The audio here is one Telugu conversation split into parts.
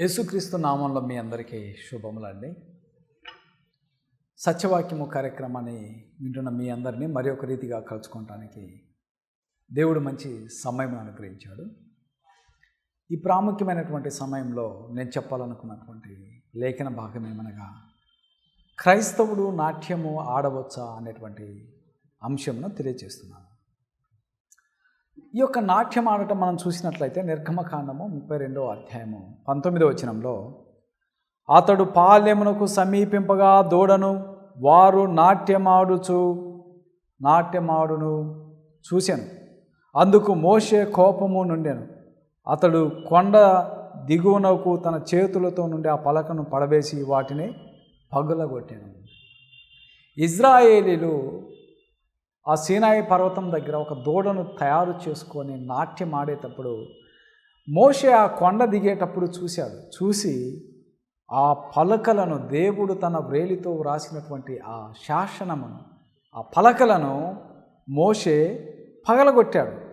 యేసుక్రీస్తు నామంలో మీ అందరికీ శుభములండి. సత్యవాక్యము కార్యక్రమాన్ని వింటున్న మీ అందరినీ మరి ఒక రీతిగా కలుసుకోవటానికి దేవుడు మంచి సమయం అనుగ్రహించాడు. ఈ ప్రాముఖ్యమైనటువంటి సమయంలో నేను చెప్పాలనుకున్నటువంటి లేఖన భాగం ఏమనగా క్రైస్తవుడు నాట్యము ఆడవచ్చా? అనేటువంటి అంశంను తెలియజేస్తున్నాను. ఈ యొక్క నాట్యం ఆడటం మనం చూసినట్లయితే నిర్గమకాండము ముప్పై రెండవ అధ్యాయము పంతొమ్మిదవ వచనంలో అతడు పాలెమునకు సమీపింపగా దూడను వారు నాట్యమాడుచు నాట్యమాడును చూశాను. అందుకు మోషే కోపము నుండెను. అతడు కొండ దిగువనకు తన చేతులతో నుండి ఆ పలకను పడవేసి వాటిని పగులగొట్టాను. ఇజ్రాయేలీలు ఆ సీనాయి పర్వతం దగ్గర ఒక దూడను తయారు చేసుకొని నాట్యం ఆడేటప్పుడు మోషే ఆ కొండ దిగేటప్పుడు చూశాడు. చూసి ఆ పలకలను దేవుడు తన వ్రేలితో వ్రాసినటువంటి ఆ శాసనమును ఆ పలకలను మోషే పగలగొట్టాడు.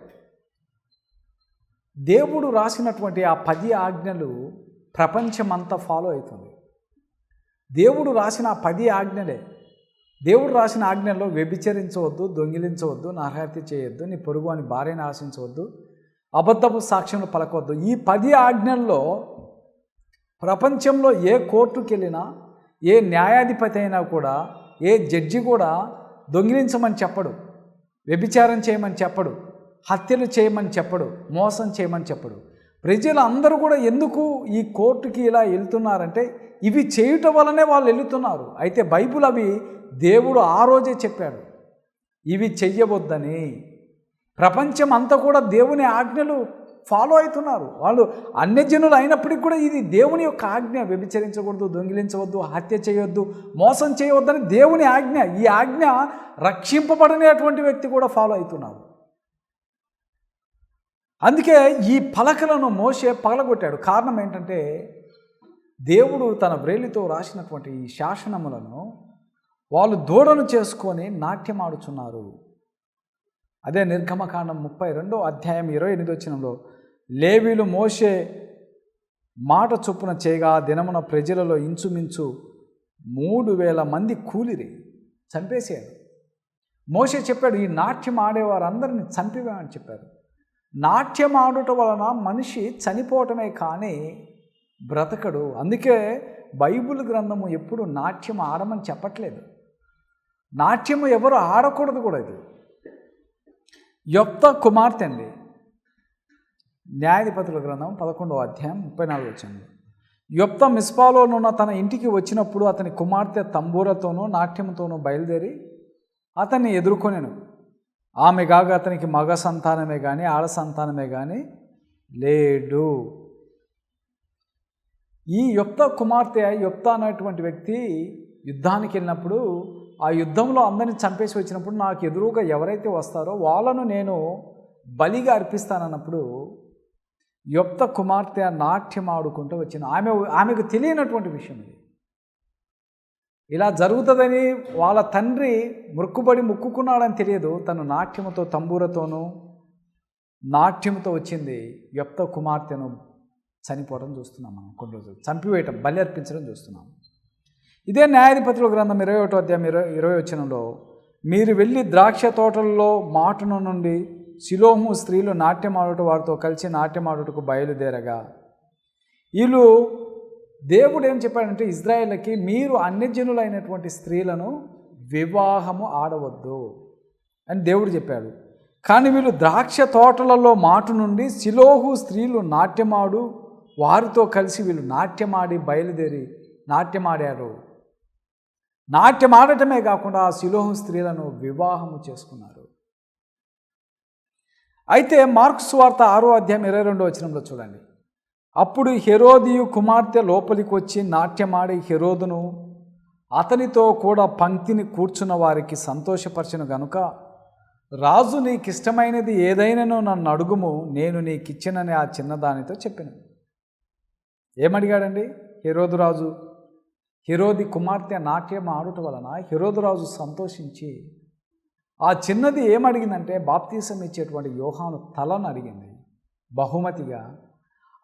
దేవుడు రాసినటువంటి ఆ పది ఆజ్ఞలు ప్రపంచమంతా ఫాలో అవుతుంది. దేవుడు రాసిన ఆ పది ఆజ్ఞలే దేవుడు రాసిన ఆజ్ఞల్లో వ్యభిచరించవద్దు దొంగిలించవద్దు నరహత్య చేయొద్దు నీ పొరుగు అని భార్యను ఆశించవద్దు అబద్ధపు సాక్ష్యం పలకవద్దు. ఈ పది ఆజ్ఞల్లో ప్రపంచంలో ఏ కోర్టుకి వెళ్ళినా ఏ న్యాయాధిపతి అయినా కూడా ఏ జడ్జి కూడా దొంగిలించమని చెప్పడు వ్యభిచారం చేయమని చెప్పడు హత్యలు చేయమని చెప్పడు మోసం చేయమని చెప్పడు. ప్రజలందరూ కూడా ఎందుకు ఈ కోర్టుకి ఇలా వెళ్తున్నారంటే ఇవి చేయటం వల్లనే వాళ్ళు వెళుతున్నారు. అయితే బైబుల్ అవి దేవుడు ఆ రోజే చెప్పాడు. ఇవి చెయ్యవద్దని. ప్రపంచం అంతా కూడా దేవుని ఆజ్ఞలు ఫాలో అవుతున్నారు. వాళ్ళు అన్యజనులు అయినప్పటికీ కూడా ఇది దేవుని యొక్క ఆజ్ఞ. వ్యభిచరించకూడదు దొంగిలించవద్దు హత్య చేయొద్దు మోసం చేయవద్దని దేవుని ఆజ్ఞ. ఈ ఆజ్ఞ రక్షింపబడనేటువంటి వ్యక్తి కూడా ఫాలో అవుతున్నారు. అందుకే ఈ పలకలను మోసే పగలగొట్టాడు. కారణం ఏంటంటే దేవుడు తన వ్రేలితో రాసినటువంటి ఈ శాసనములను వాళ్ళు దూడను చేసుకొని నాట్యమాడుచున్నారు. అదే నిర్గమకాండం ముప్పై రెండో అధ్యాయం ఇరవై ఎనిమిది వచ్చినంలో లేవీలు మోసే మాట చొప్పున చేయగా దినమున ప్రజలలో ఇంచుమించు మూడు వేల మంది కూలిరి చంపేశారు. మోసే చెప్పాడు ఈ నాట్యం ఆడేవారందరిని చంపివేమని చెప్పారు. నాట్యం ఆడుట వలన మనిషి చనిపోవటమే కానీ బ్రతకడు. అందుకే బైబిల్ గ్రంథము ఎప్పుడు నాట్యం ఆడమని చెప్పట్లేదు. నాట్యము ఎవరు ఆడకూడదు కూడా ఇది. యొక్క కుమార్తె అండి. న్యాయాధిపతుల గ్రంథం పదకొండవ అధ్యాయం ముప్పై నాలుగు వచ్చింది యొప్త మిస్పాలోనున్న తన ఇంటికి వచ్చినప్పుడు అతని కుమార్తె తంబూరతోనూ నాట్యంతోనూ బయలుదేరి అతన్ని ఎదుర్కొనేను. ఆమె కాక అతనికి మగ సంతానమే కానీ ఆడ సంతానమే కానీ లేడు. ఈ యుప్త కుమార్తె యుప్త అనేటువంటి వ్యక్తి యుద్ధానికి వెళ్ళినప్పుడు ఆ యుద్ధంలో అందరిని చంపేసి వచ్చినప్పుడు నాకు ఎదురుగా ఎవరైతే వస్తారో వాళ్ళను నేను బలిగా అర్పిస్తానన్నప్పుడు యుప్త కుమార్తె నాట్యం ఆడుకుంటూ వచ్చింది. ఆమె ఆమెకు తెలియనటువంటి విషయం ఇది. ఇలా జరుగుతుందని వాళ్ళ తండ్రి మృక్కుబడి ముక్కుకున్నాడని తెలియదు. తను నాట్యముతో తంబూరతోనూ నాట్యముతో వచ్చింది. యొప్త కుమార్తెను చనిపోవడం చూస్తున్నాం మనం కొన్ని రోజులు. చంపివేయటం బలి అర్పించడం చూస్తున్నాం. ఇదే న్యాయాధిపతుల గ్రంథం ఇరవై ఒకటో అధ్యాయం ఇరవై ఇరవై వచ్చినంలో మీరు వెళ్ళి ద్రాక్ష తోటల్లో మాటును నుండి శిలోహు స్త్రీలు నాట్యమాడుట వారితో కలిసి నాట్యమాడుటకు బయలుదేరగా వీళ్ళు దేవుడు ఏం చెప్పాడంటే ఇజ్రాయేల్కి మీరు అన్యజనులైనటువంటి స్త్రీలను వివాహము ఆడవద్దు. అని దేవుడు చెప్పాడు. కానీ వీళ్ళు ద్రాక్ష తోటలలో మాటు నుండి శిలోహు స్త్రీలు నాట్యమాడు వారితో కలిసి వీళ్ళు నాట్యమాడి బయలుదేరి నాట్యమాడారు. నాట్యం ఆడటమే కాకుండా ఆ శిలోహు స్త్రీలను వివాహము చేసుకున్నారు. అయితే మార్క్స్ వార్త ఆరో అధ్యాయం ఇరవై రెండో వచనంలో చూడండి. అప్పుడు హెరోదియు కుమార్తె లోపలికి వచ్చి నాట్యమాడి హెరోదును అతనితో కూడా పంక్తిని కూర్చున్న వారికి సంతోషపరచను గనుక రాజు నీకు ఇష్టమైనది ఏదైనానో నన్ను అడుగుము నేను నీకిచ్చినని ఆ చిన్నదానితో చెప్పాను. ఏమడిగాడండి హెరోదు రాజు? హిరోది కుమార్తె నాట్యం ఆడుట వలన హిరోదురాజు సంతోషించి ఆ చిన్నది ఏమడిగిందంటే బాప్తీసం ఇచ్చేటువంటి యోహాను తలను అడిగింది. బహుమతిగా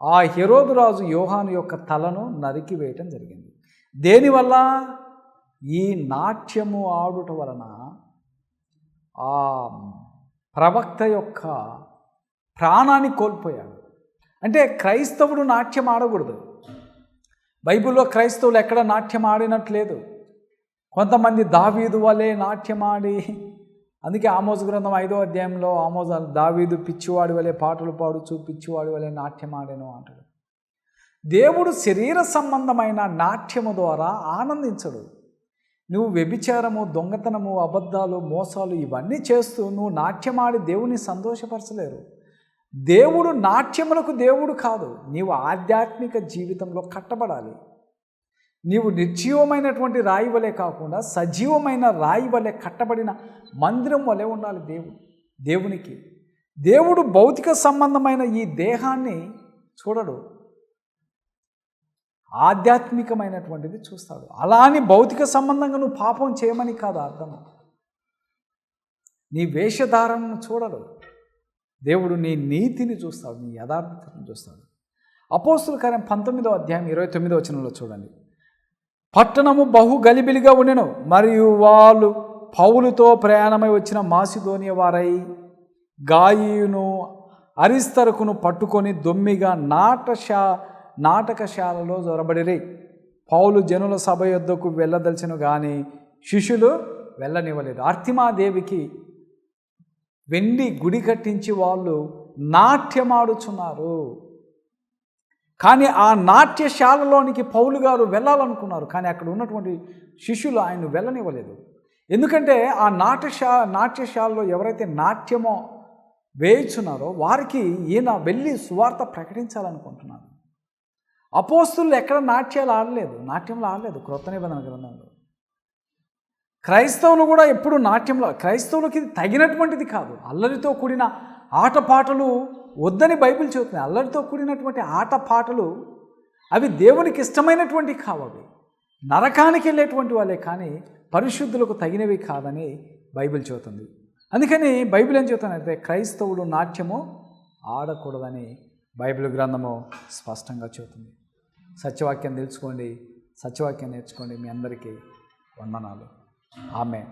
ఆ హెరోదు రాజు యోహాను యొక్క తలను నరికి వేయటం జరిగింది. దేనివల్ల ఈ నాట్యము ఆడుట వలన ఆ ప్రవక్త యొక్క ప్రాణాన్ని కోల్పోయాడు. అంటే క్రైస్తవుడు నాట్యం ఆడకూడదు. బైబిల్లో క్రైస్తవులు ఎక్కడ నాట్యం ఆడినట్లేదు. కొంతమంది దావీదు వలె నాట్యం ఆడి అందుకే ఆమోజ గ్రంథం ఐదో అధ్యాయంలో ఆమోజ దావీదు పిచ్చివాడి వలె పాటలు పాడుచు పిచ్చివాడి వలె నాట్యం ఆడాను అంటాడు. దేవుడు శరీర సంబంధమైన నాట్యము ద్వారా ఆనందించడు. నువ్వు వ్యభిచారము దొంగతనము అబద్ధాలు మోసాలు ఇవన్నీ చేస్తూ నువ్వు నాట్యమాడి దేవుని సంతోషపరచలేరు. దేవుడు నాట్యములకు దేవుడు కాదు నీవు ఆధ్యాత్మిక జీవితంలో కట్టబడాలి. నీవు నిర్జీవమైనటువంటి రాయి వలె కాకుండా సజీవమైన రాయి వలె కట్టబడిన మందిరం వలె ఉండాలి దేవుడు దేవునికి. దేవుడు భౌతిక సంబంధమైన ఈ దేహాన్ని చూడడు. ఆధ్యాత్మికమైనటువంటిది చూస్తాడు. అలా అని భౌతిక సంబంధంగా నువ్వు పాపం చేయమని కాదు అర్థం. నీ వేషధారణను చూడడు. దేవుడు నీ నీతిని చూస్తాడు నీ యథార్థతను చూస్తాడు. అపోస్తుల కార్యం పంతొమ్మిదో అధ్యాయం ఇరవై తొమ్మిదో వచనంలో చూడండి. పట్టణము బహు గలిబిలిగా ఉండెను. మరియు వాళ్ళు పౌలుతో ప్రయాణమై వచ్చిన మాసిధోనియ వారై గాయును అరిస్తరకును పట్టుకొని దొమ్మిగా నాటశా నాటకశాలలో జొరబడిరి. పౌలు జనుల సభ యొద్దకు వెళ్ళదలిచను కానీ శిష్యులు వెళ్ళనివ్వలేదు. అర్తిమాదేవికి వెండి గుడి కట్టించి వాళ్ళు నాట్యమాడుచున్నారు. కానీ ఆ నాట్యశాలలోనికి పౌలు గారు వెళ్ళాలనుకున్నారు కానీ అక్కడ ఉన్నటువంటి శిష్యులు ఆయన వెళ్ళనివ్వలేదు. ఎందుకంటే ఆ నాట్యశా నాట్యశాలలో ఎవరైతే నాట్యమో వేయించున్నారో వారికి ఈయన వెళ్ళి సువార్త ప్రకటించాలనుకుంటున్నారు. అపోస్తులు ఎక్కడ నాట్యాలు ఆడలేదు నాట్యంలో ఆడలేదు క్రొత్త నిబంధన గ్రంథంలో. క్రైస్తవులు కూడా ఎప్పుడు నాట్యంలో క్రైస్తవులకి తగినటువంటిది కాదు. అల్లరితో కూడిన ఆటపాటలు వద్దని బైబిల్ చెబుతుంది. అల్లరితో కూడినటువంటి ఆట పాటలు అవి దేవునికి ఇష్టమైనటువంటి కావవి. నరకానికి వెళ్ళేటువంటి వాళ్ళే కానీ పరిశుద్ధులకు తగినవి కాదని బైబిల్ చెబుతుంది. అందుకని బైబిల్ ఏం చెబుతానంటే క్రైస్తవుడు నాట్యము ఆడకూడదని బైబిల్ గ్రంథము స్పష్టంగా చెబుతుంది. సత్యవాక్యం తెలుసుకోండి సత్యవాక్యం నేర్చుకోండి మీ అందరికీ వందనాలు. ఆమె